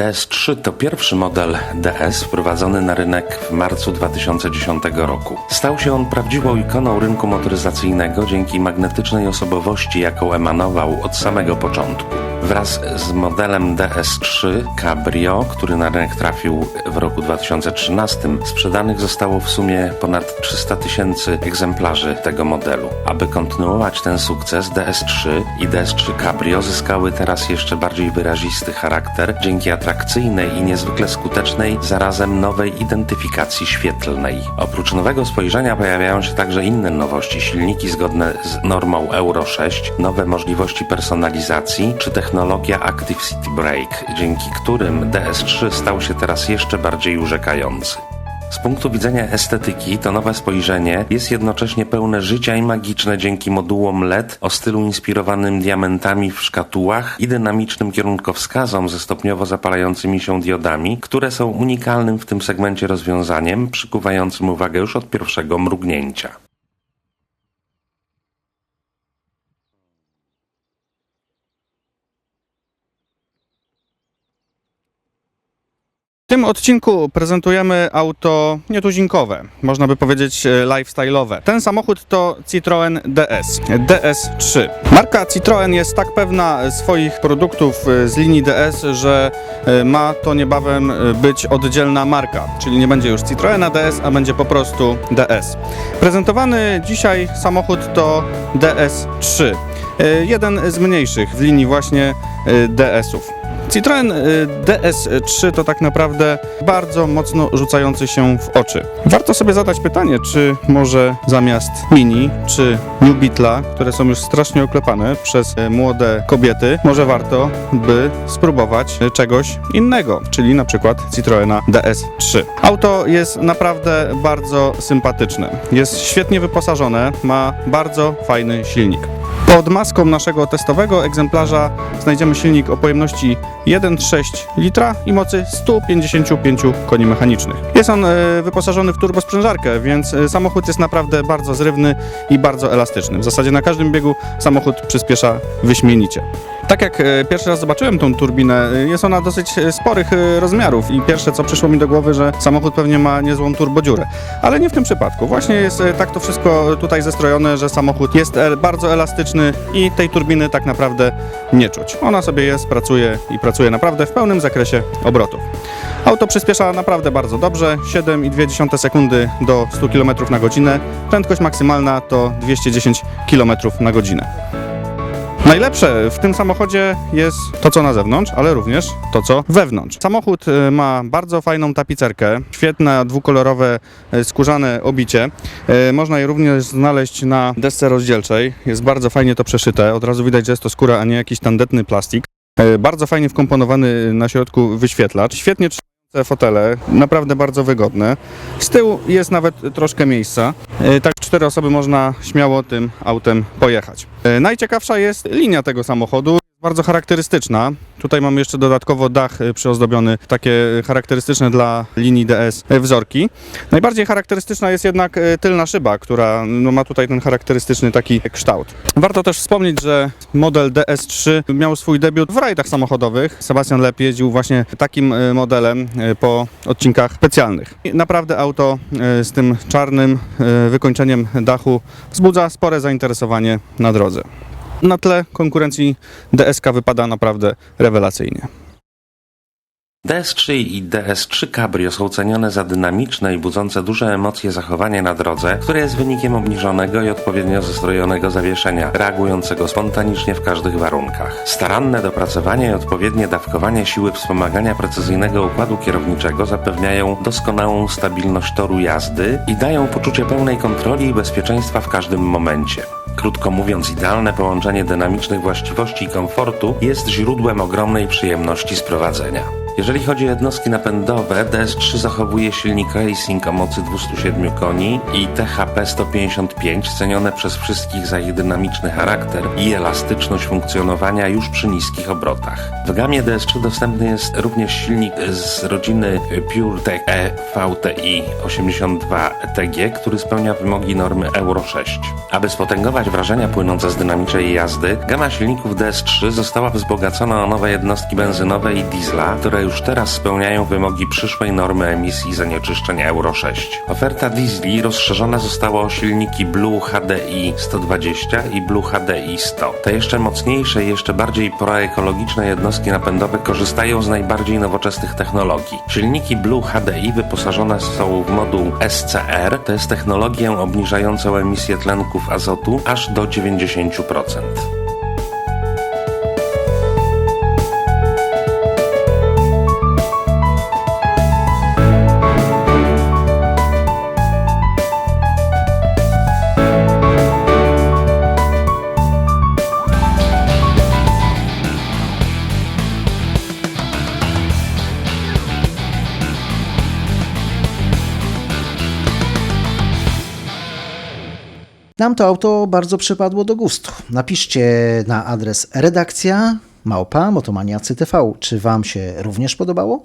DS3 to pierwszy model DS wprowadzony na rynek w marcu 2010 roku. Stał się on prawdziwą ikoną rynku motoryzacyjnego dzięki magnetycznej osobowości, jaką emanował od samego początku. Wraz z modelem DS3 Cabrio, który na rynek trafił w roku 2013, sprzedanych zostało w sumie ponad 300 tysięcy egzemplarzy tego modelu. Aby kontynuować ten sukces, DS3 i DS3 Cabrio zyskały teraz jeszcze bardziej wyrazisty charakter dzięki atrakcyjnej i niezwykle skutecznej, zarazem nowej identyfikacji świetlnej. Oprócz nowego spojrzenia pojawiają się także inne nowości, silniki zgodne z normą Euro 6, nowe możliwości personalizacji czy technologia Active City Brake, dzięki którym DS3 stał się teraz jeszcze bardziej urzekający. Z punktu widzenia estetyki to nowe spojrzenie jest jednocześnie pełne życia i magiczne dzięki modułom LED o stylu inspirowanym diamentami w szkatułach i dynamicznym kierunkowskazom ze stopniowo zapalającymi się diodami, które są unikalnym w tym segmencie rozwiązaniem, przykuwającym uwagę już od pierwszego mrugnięcia. W tym odcinku prezentujemy auto nietuzinkowe, można by powiedzieć e, lifestyle'owe. Ten samochód to Citroën DS, DS3. Marka Citroën jest tak pewna swoich produktów e, z linii DS, że e, ma to niebawem być oddzielna marka, czyli nie będzie już Citroena DS, a będzie po prostu DS. Prezentowany dzisiaj samochód to DS3, e, jeden z mniejszych w linii właśnie DS-ów. Citroen y, DS3 to tak naprawdę bardzo mocno rzucający się w oczy. Warto sobie zadać pytanie, czy może zamiast Mini czy New Beetla, które są już strasznie oklepane przez y, młode kobiety, może warto by spróbować y, czegoś innego, czyli na przykład Citroena DS3. Auto jest naprawdę bardzo sympatyczne. Jest świetnie wyposażone, ma bardzo fajny silnik. Pod maską naszego testowego egzemplarza znajdziemy silnik o pojemności 1,6 litra i mocy 155 koni mechanicznych. Jest on e, wyposażony w turbosprężarkę, więc e, samochód jest naprawdę bardzo zrywny i bardzo elastyczny. W zasadzie na każdym biegu samochód przyspiesza wyśmienicie. Tak jak e, pierwszy raz zobaczyłem tą turbinę, e, jest ona dosyć e, sporych rozmiarów i pierwsze co przyszło mi do głowy, że samochód pewnie ma niezłą turbodziurę. Ale nie w tym przypadku. Właśnie jest tak to wszystko tutaj zestrojone, że samochód jest bardzo elastyczny i tej turbiny tak naprawdę nie czuć. Ona sobie jest, pracuje i pracuje naprawdę w pełnym zakresie obrotów. Auto przyspiesza naprawdę bardzo dobrze, 7,2 sekundy do 100 km na godzinę. Prędkość maksymalna to 210 km na godzinę. Najlepsze w tym samochodzie jest to, co na zewnątrz, ale również to, co wewnątrz. Samochód y, ma bardzo fajną tapicerkę, świetne dwukolorowe y, skórzane obicie. Y, Można je również znaleźć na desce rozdzielczej. Jest bardzo fajnie to przeszyte. Od razu widać, że jest to skóra, a nie jakiś tandetny plastik. Bardzo fajnie wkomponowany na środku wyświetlacz. Świetnie trzymające fotele, naprawdę bardzo wygodne. Z tyłu jest nawet troszkę miejsca. E, Tak cztery osoby można śmiało tym autem pojechać. E, Najciekawsza jest linia tego samochodu. Bardzo charakterystyczna. Tutaj mamy jeszcze dodatkowo dach e, przyozdobiony, takie charakterystyczne dla linii DS e, wzorki. Najbardziej charakterystyczna jest jednak tylna szyba, która no, ma tutaj ten charakterystyczny taki kształt. Warto też wspomnieć, że model DS3 miał swój debiut w rajdach samochodowych. Sebastian Lep jeździł właśnie takim modelem po odcinkach specjalnych. I Naprawdę auto z tym czarnym wykończeniem dachu wzbudza spore zainteresowanie na drodze. Na tle konkurencji DSK wypada naprawdę rewelacyjnie. DS3 i DS3 Cabrio są cenione za dynamiczne i budzące duże emocje zachowanie na drodze, które jest wynikiem obniżonego i odpowiednio zestrojonego zawieszenia, reagującego spontanicznie w każdych warunkach. Staranne dopracowanie i odpowiednie dawkowanie siły wspomagania precyzyjnego układu kierowniczego zapewniają doskonałą stabilność toru jazdy i dają poczucie pełnej kontroli i bezpieczeństwa w każdym momencie. Krótko mówiąc, idealne połączenie dynamicznych właściwości i komfortu jest źródłem ogromnej przyjemności z prowadzenia. Jeżeli chodzi o jednostki napędowe, DS3 zachowuje silnik Racing o mocy 207 koni i THP 155 cenione przez wszystkich za ich dynamiczny charakter i elastyczność funkcjonowania już przy niskich obrotach. W gamie DS3 dostępny jest również silnik z rodziny PureTech E VTI 82 ETG, który spełnia wymogi normy Euro 6. Aby spotęgować wrażenia płynące z dynamicznej jazdy, gama silników DS3 została wzbogacona o nowe jednostki benzynowe i diesla, które już już teraz spełniają wymogi przyszłej normy emisji zanieczyszczenia Euro 6. Oferta diesli rozszerzona została o silniki Blue HDI 120 i Blue HDI 100. Te jeszcze mocniejsze i jeszcze bardziej proekologiczne jednostki napędowe korzystają z najbardziej nowoczesnych technologii. Silniki Blue HDI wyposażone są w moduł SCR, to jest technologię obniżającą emisję tlenków azotu aż do 90%. Nam to auto bardzo przypadło do gustu. Napiszcie na adres redakcja małpa motomaniacy TV. Czy Wam się również podobało?